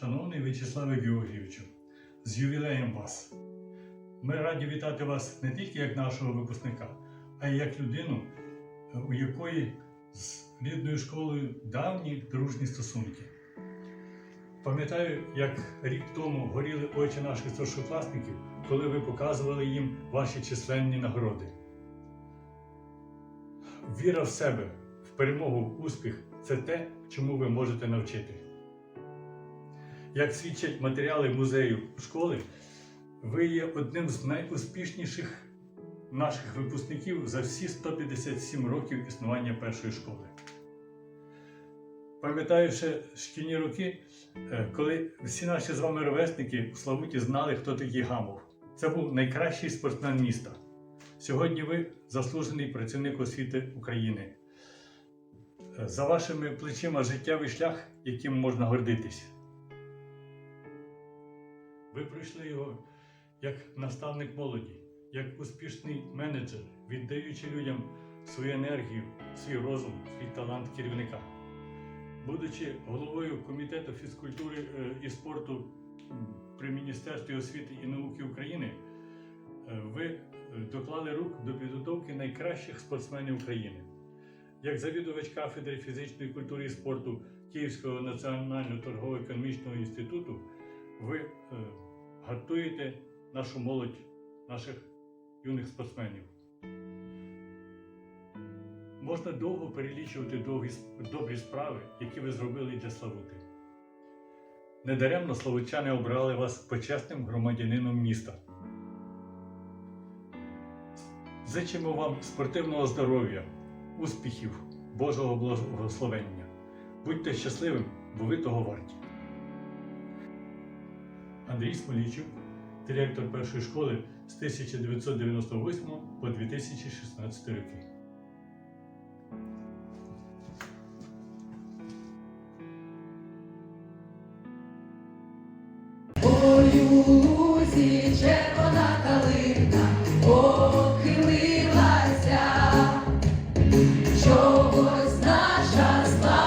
Шановний В'ячеславе Георгійовичу, з ювілеєм вас! Ми раді вітати вас не тільки як нашого випускника, а й як людину, у якої з рідною школою давні дружні стосунки. Пам'ятаю, як рік тому горіли очі наших старшокласників, коли ви показували їм ваші численні нагороди. Віра в себе, в перемогу, в успіх це те, чому ви можете навчити. Як свідчать матеріали музею школи, ви є одним з найуспішніших наших випускників за всі 157 років існування першої школи. Пам'ятаю ще шкільні роки, е, коли всі наші з вами ровесники у Славуті знали, хто такий Гамов. Це був найкращий спортсмен міста. Сьогодні ви заслужений працівник освіти України. Е, За вашими плечима життєвий шлях, яким можна гордитись. Ви пройшли його як наставник молоді, як успішний менеджер, віддаючи людям свою енергію, свій розум, свій талант керівника. Будучи головою комітету фізкультури е, і спорту при Міністерстві освіти і науки України, е, ви е, доклали рук до підготовки найкращих спортсменів України. Як завідувач кафедри фізичної культури і спорту Київського національного торгово-економічного інституту, ви е, нашу молодь, наших юних спортсменів. Можна довго перелічувати довгі, добрі справи, які ви зробили для Славути. Недаремно славутчани обрали вас почесним громадянином міста. Зичимо вам спортивного здоров'я, успіхів, Божого благословення. Будьте щасливим, бо ви того варті. Андрій Смолійчук, директор першої школи з 1998 по 2016 роки. Червона калина похилилася, чогось наша славна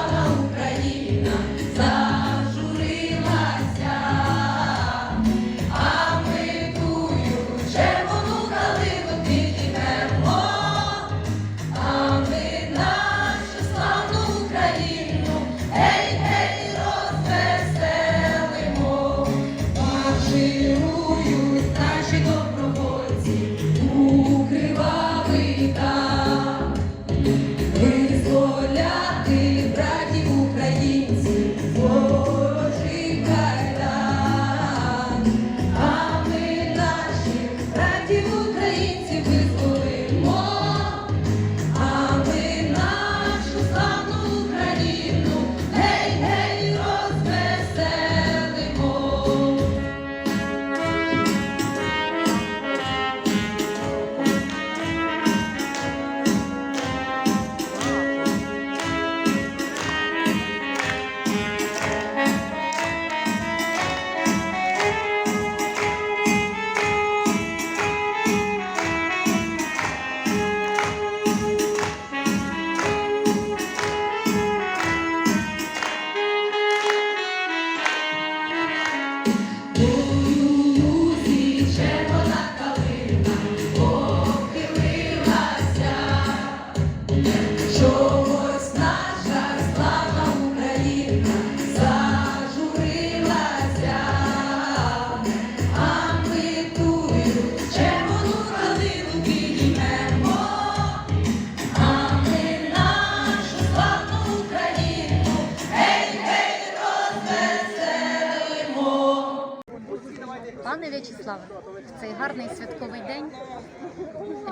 Пане В'ячеславе, в цей гарний святковий день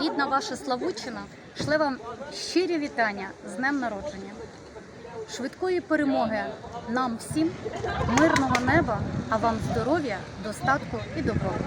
рідна ваша Славучина шле вам щирі вітання з днем народження, швидкої перемоги нам всім, мирного неба, а вам здоров'я, достатку і добробуту.